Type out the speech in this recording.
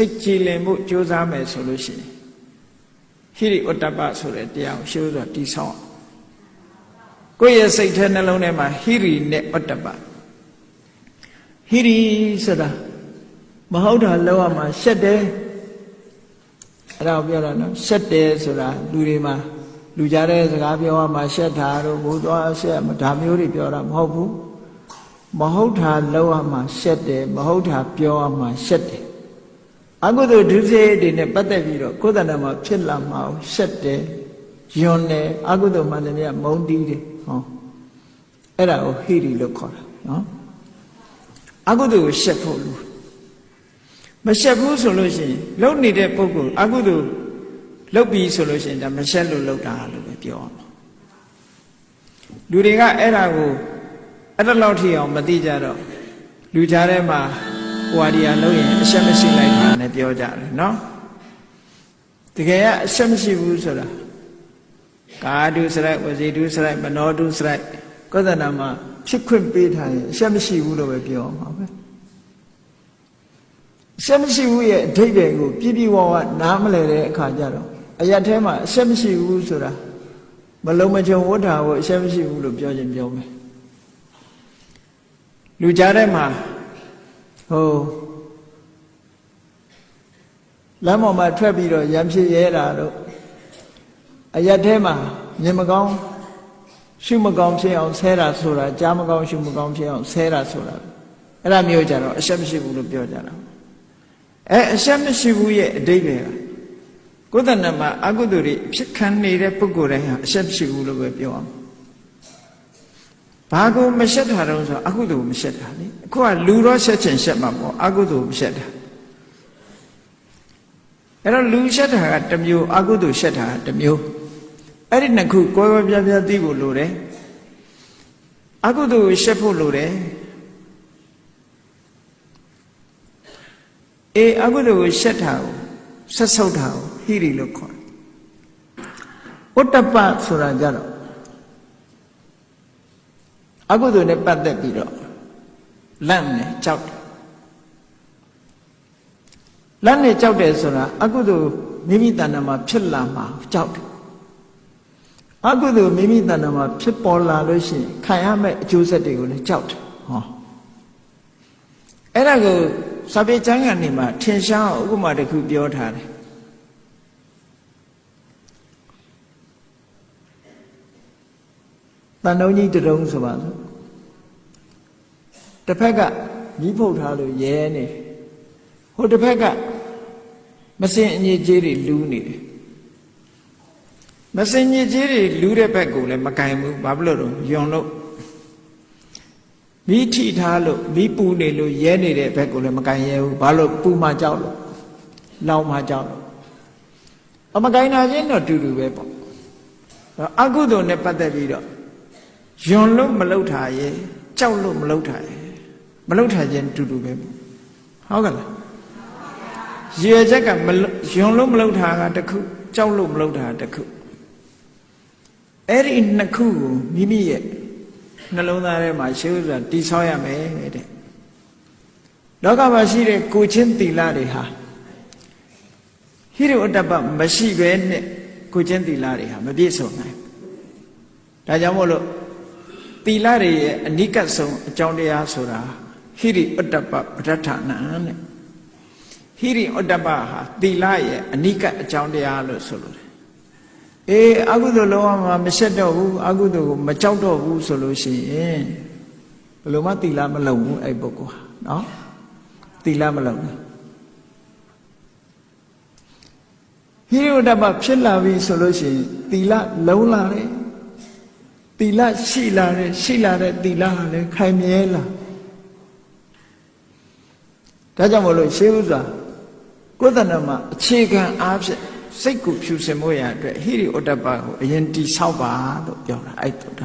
စိတ်ကြည်လင်မှုကြိုးစားမယ်ဆိုလို့ရှိရင်ဟိရိဥတ္တပဆိုတဲ့တရားကိုရှင်းလို့တိဆောက်အောင်ကိုယ့်ရဲ့စိတ်ထဲနှလုံးထဲမှာဟိရိနဲ့ဥတ္တပဟိရိဆိုတာမဟုတ်တာလောက်ရမှာရှက်တယ်အဲ့ဒါကိုပြောတာနော်ရှက်တယ်ဆိုတာလူတွေမှာလူကြတဲ့စကားပြောရမှာရှက်တာတို့ဘိုးသွားရှက်ဒါမျိုးတွေပြောတာမဟုတ်ဘူးမဟုတ်တာလောက်ရမှာရှက်တယ်မဟုတ်တာပြောရမှာရှက်တယ် အကုသိုလ်ဒုစရိုက်တွေနဲ့ပတ်သက်ပြီးတော့ကိုယ်တဏ္ဍမှာဖြစ်လာမှာရှက်တယ်ယွန်းတယ်အကုသိုလ်မှန်တယ်မြတ်မုန်းတီးတယ်ဟောအဲ့ဒါကိုဟိရိလို့ခေါ်တာနော်အကုသိုလ်ကိုရှက်ဖို့လူမရှက်ဘူးဆိုလို့ရှိရင်လုံနေတဲ့ပုဂ္ဂိုလ်အကုသိုလ်လုပ်ပြီဆိုလို့ရှိရင်ဒါမရှက်လို့လုပ်တာလို့ပဲပြောအောင်လူတွေကအဲ့ဒါကိုအဲ့ဒါလောက်ထိအောင်မသိကြတော့လူကြားထဲမှာ ဟွာဒီယာလုပ်ရင်အရှက်မရှိလိုက်တာနဲ့ပြောကြတယ်နော်တကယ်ကအရှက်မရှိဘူးဆိုတာကာဒုစရိုက်ဝစီဒုစရိုက်မနောဒုစရိုက်ကောသနာမှာဖြစ်ခွင့်ပေးထားရင်အရှက်မရှိဘူးလို့ပဲပြောအောင်ပါပဲအရှက်မရှိဘူးရဲ့အဓိပ္ပာယ်ကိုပြည့်ပြည့်ဝဝနားမလည်တဲ့အခါကျတော့အရက်ထဲမှာအရှက်မရှိဘူးဆိုတာမလုံးမချုံဝတ်တာကိုအရှက်မရှိဘူးလို့ပြောခြင်းပြောမယ်လူကြားထဲမှာ ဟိုလမ်းပေါ်မှာထွက်ပြီးတော့ရံဖြစ်ရဲတာတို့အရက်ထဲမှာမြင်မကောင်းရှုမကောင်းဖြစ်အောင်ဆဲတာဆိုတာကြားမကောင်းရှုမကောင်းဖြစ်အောင်ဆဲတာဆိုတာအဲ့ဒါမျိုးကြတော့အရှက်မရှိဘူးလို့ပြောကြတာအဲအရှက်မရှိဘူးရဲ့အတိတ်ပဲကကိုယ်တဏ္ဍမှာအကုသိုလ်တွေဖြစ်ခံနေတဲ့ပုဂ္ဂိုလ်တိုင်းဟာအရှက်မရှိဘူးလို့ပဲပြောအောင် ဘာကိုမရှက်တာတော့ဆိုအကုသိုလ်မရှက်တာလေအခုကလူတော့ရှက်ချင်ရှက်မှာပေါ့အကုသိုလ်မရှက်တာအဲ့တော့လူရှက်တာကတစ်မျိုးအကုသိုလ်ရှက်တာကတစ်မျိုးအဲ့ဒီနှစ်ခုကိုယ်ပဲပြပြသိဖို့လိုတယ်အကုသိုလ်ကိုရှက်ဖို့လိုတယ်အေးအကုသိုလ်ကိုရှက်တာကိုဆက်ဆုပ်တာကိုဟိရိလို့ခေါ်တယ်ဥတ္တပဆိုတာကြတော့ အကုသိုလ်နဲ့ပတ်သက်ပြီးတော့လန့်နေကြောက်တယ်လန့်နေကြောက်တယ်ဆိုတာအကုသိုလ်မိမိတဏ္ဍာမှာဖြစ်လာမှာကြောက်တယ်အကုသိုလ်မိမိတဏ္ဍာမှာဖြစ်ပေါ်လာလို့ရှိရင်ခံရမယ့်အကျိုးဆက်တွေကိုလည်းကြောက်တယ်ဟောအဲ့ဒါကိုစာပေကျမ်းဂန်နေမှာထင်ရှားဥပမာတစ်ခုပြောထားတယ်တန်တုံးကြီးတရုံဆိုပါစို့ တစ်ဖက်ကကြီးဖုတ်ထားလို့ရဲနေဟိုတစ်ဖက်ကမစင်အညစ်အကြေးတွေလူးနေတယ်မစင်ညစ်ကြေးတွေလူးတဲ့ဘက်ကိုလည်းမကင်ဘူးဘာဖြစ်လို့တော့ယွန်လို့မိထိထားလို့မိပူနေလို့ရဲနေတဲ့ဘက်ကိုလည်းမကင်ရဲဘူးဘာလို့ပူမှကြောက်လို့လောင်မှကြောက်လို့အမကင်နာချင်းတော့တူတူပဲပေါ့အကုသိုလ်နဲ့ပတ်သက်ပြီးတော့ယွန်လို့မလုပ်တာရဲ့ကြောက်လို့မလုပ်တာရဲ့ မလုပ်တာချင်းတူတူပဲပေါ့ဟုတ်ကဲ့လားရေချက်ကမယွန်လို့မလုပ်တာကတခုကြောက်လို့မလုပ်တာတခုအဲ့ဒီနှစ်ခုကိုမိမိရဲ့နှလုံးသားထဲမှာရှေးဥစွာတိဆောက်ရမယ်တဲ့လောကမှာရှိတဲ့ကိုချင်းတီလာတွေဟာဟိရိဝတ္တပမရှိပဲနဲ့ကိုချင်းတီလာတွေဟာမပြည့်စုံနိုင်ဒါကြောင့်မို့လို့တီလာတွေရဲ့အနိကဆုံးအကြောင်းတရားဆိုတာ ဟိရိဝတ္တပပဋ္ဌာနံတဲ့ဟိရိဝတ္တပဟာတီလာရဲ့အနိကအကြောင်းတရားလို့ဆိုလို့အေးအကုသိုလ်လုံးဝမရှက်တော့ဘူးအကုသိုလ်ကိုမကြောက်တော့ဘူးဆိုလို့ရှိရင်ဘယ်လိုမှတီလာမလုံဘူးအဲ့ပုဂ္ဂိုလ်ဟာနော်တီလာမလုံဘူးဟိရိဝတ္တပဖြစ်လာပြီဆိုလို့ရှိရင်တီလာလုံလာတယ်တီလာရှိလာတယ်ရှိလာတဲ့တီလာဟာလည်းခိုင်မြဲလာ ဒါကြောင့်မလို့ရှေးဥစွာကိုယ်တဏ္ဍမှာအခြေခံအားဖြင့်စိတ်ကိုဖြူစင်ဖို့ရအတွက်ဟိရိဩတ္တပကိုအရင်တိဆောက်ပါလို့ပြောတာအဲ့တုတ္တ